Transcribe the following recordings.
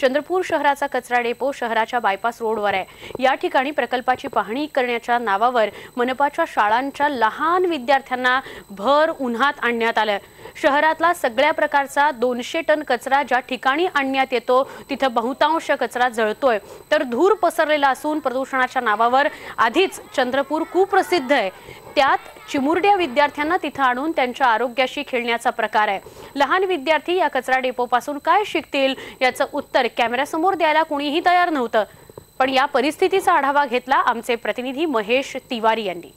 चंद्रपूर शहराचा कचरा डेपो शहराच्या बायपास रोडवर आहे. या ठिकाणी प्रकल्पाची पाहणी करण्याच्या नावावर मनपाच्या शाळांच्या लहान विद्यार्थ्यांना भर उन्हात आणण्यात आलं. शहरातला सगळ्या प्रकारचा दोनशे टन कचरा ज्या ठिकाणी आणण्यात येतो तिथं बहुतांश कचरा जळतोय. तर धूर पसरलेला असून प्रदूषणाच्या नावावर आधीच चंद्रपूर कुप्रसिद्ध आहे. त्यात चिमुरड्या विद्यार्थ्यांना तिथं आणून त्यांच्या आरोग्याशी खेळण्याचा प्रकार आहे. लहान विद्यार्थी या कचरा डेपोपासून काय शिकतील याचं उत्तर कॅमेऱ्यासमोर द्यायला कुणीही तयार नव्हतं. पण या परिस्थितीचा आढावा घेतला आमचे प्रतिनिधी महेश तिवारी यांनी.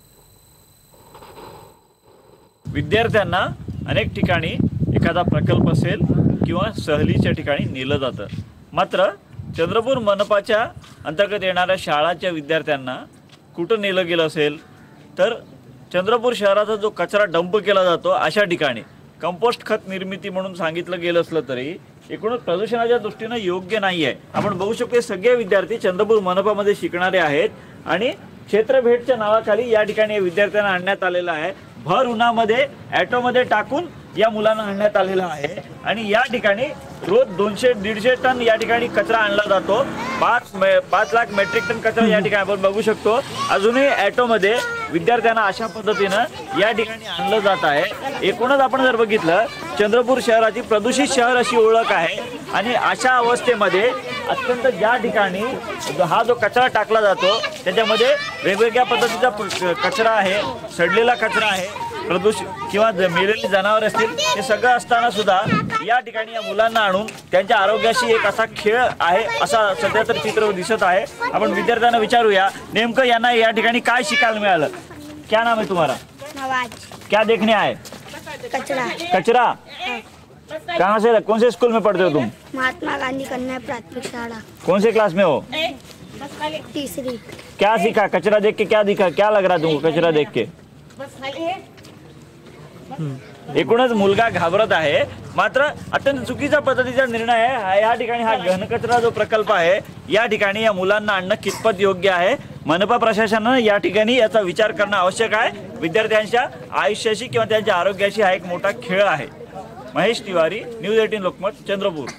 विद्यार्थ्यांना अनेक ठिकाणी एखादा प्रकल्प असेल किंवा सहलीच्या ठिकाणी नेलं जातं. मात्र चंद्रपूर मनपाच्या अंतर्गत येणाऱ्या शाळाच्या विद्यार्थ्यांना कुठं नेलं गेलं असेल? तर चंद्रपूर शहराचा जो कचरा डंप केला जातो अशा ठिकाणी. कंपोस्ट खत निर्मिती म्हणून सांगितलं गेलं असलं तरी एकूणच प्रदूषणाच्या दृष्टीनं योग्य नाही आहे आपण बघू शकतो सगळे विद्यार्थी चंद्रपूर मनपामध्ये शिकणारे आहेत आणि क्षेत्रभेटच्या नावाखाली या ठिकाणी विद्यार्थ्यांना आणण्यात आलेलं आहे. भर उन्हामध्ये ॲटोमध्ये टाकून या मुलांना आणण्यात आलेलं आहे आणि या ठिकाणी रोज दोनशे दीडशे टन या ठिकाणी कचरा आणला जातो. पाच पाच लाख मेट्रिक टन कचरा या ठिकाणी आपण बघू शकतो. अजूनही ॲटोमध्ये विद्यार्थ्यांना अशा पद्धतीनं या ठिकाणी आणलं जात आहे. एकूणच आपण जर बघितलं चंद्रपूर शहराची प्रदूषित शहर अशी ओळख आहे आणि अशा अवस्थेमध्ये अत्यंत ज्या ठिकाणी हा जो कचरा टाकला जातो त्याच्यामध्ये वेगवेगळ्या पद्धतीचा कचरा आहे सडलेला कचरा आहे प्रदूषित किंवा ज- मेलेली जनावर असतील हे सगळं असताना सुद्धा या ठिकाणी या मुलांना आणून त्यांच्या आरोग्याशी एक असा खेळ आहे असा सध्या तर चित्र दिसत आहे. आपण विद्यार्थ्यांना विचारूया नेमकं यांना या ठिकाणी काय शिकायला मिळालं? क्या नाम है तुम्हारा क्या देखने आए कचरा. कचरा? कहाँ से कौन से स्कूल में पढ़ते हो तुम? महात्मा गांधी कन्या प्राथमिक शाला. कौन से क्लास में हो? तीसरी. क्या सीखा? कचरा देख के क्या दिखा? क्या लग रहा तुमको कचरा देख के? एकूणच मुलगा घाबरत आहे. मात्र अत्यंत चुकीच्या पद्धतीचा निर्णय आहे. या ठिकाणी हा घनकचरा जो प्रकल्प आहे या ठिकाणी या मुलांना आणणं कितपत योग्य आहे? मनपा प्रशासनानं या ठिकाणी याचा विचार करणं आवश्यक आहे. विद्यार्थ्यांच्या आयुष्याशी किंवा त्यांच्या आरोग्याशी हा एक मोठा खेळ आहे. Mahesh Tiwari news eighteen Lokmat Chandrapur.